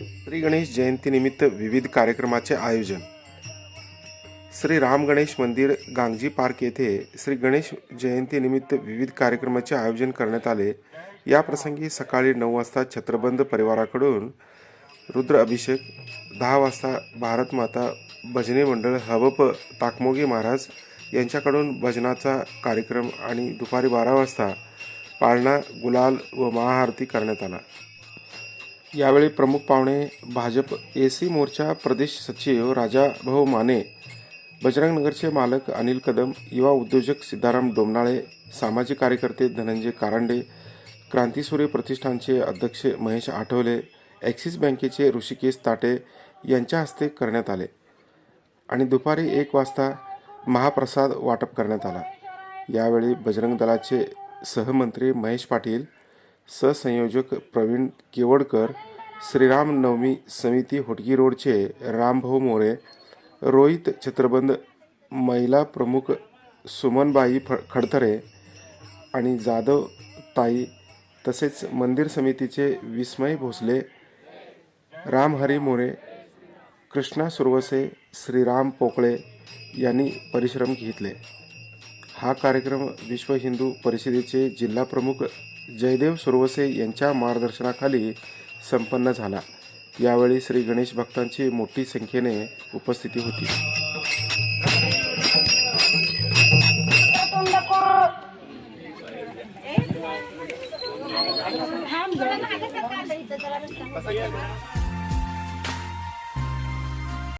श्री गणेश जयंतीनिमित्त विविध कार्यक्रमाचे आयोजन. श्री राम गणेश मंदिर गांगजी पार्क येथे श्री गणेश जयंतीनिमित्त विविध कार्यक्रमाचे आयोजन करण्यात आले. या प्रसंगी सकाळी नऊ वाजता छत्रबंद परिवाराकडून रुद्र अभिषेक दहा वाजता भारतमाता भजनी मंडळ हबप ताकमोगी महाराज यांच्याकडून भजनाचा कार्यक्रम आणि दुपारी बारा वाजता पाळणा गुलाल व महाआरती करण्यात आला. यावेळी प्रमुख पाहुणे भाजप ए सी मोर्चा प्रदेश सचिव राजाभाऊ माने बजरंग नगरचे मालक अनिल कदम युवा उद्योजक सिद्धाराम डोमनाळे सामाजिक कार्यकर्ते धनंजय कारंडे क्रांतीसूर्य प्रतिष्ठानचे अध्यक्ष महेश आठवले ॲक्सिस बँकेचे ऋषिकेश ताटे यांच्या हस्ते करण्यात आले आणि दुपारी एक वाजता महाप्रसाद वाटप करण्यात आला. यावेळी बजरंग दलाचे सहमंत्री महेश पाटील सहसंयोजक प्रवीण केवडकर श्रीराम नवमी समिती होटगी रोडचे रामभाऊ मोरे रोहित छत्रबंद महिला प्रमुख सुमनबाई फ खडतरे आणि जाधव ताई तसेच मंदिर समितीचे विस्मय भोसले रामहरी मोरे कृष्णा सुरवसे श्रीराम पोकळे यांनी परिश्रम घेतले. हा कार्यक्रम विश्व हिंदू परिषदेचे जिल्हा प्रमुख जयदेव सुरवसे यांच्या मार्गदर्शनाखाली संपन्न झाला. यावेळी श्री गणेश भक्तांची मोठी संख्येने उपस्थिती होती.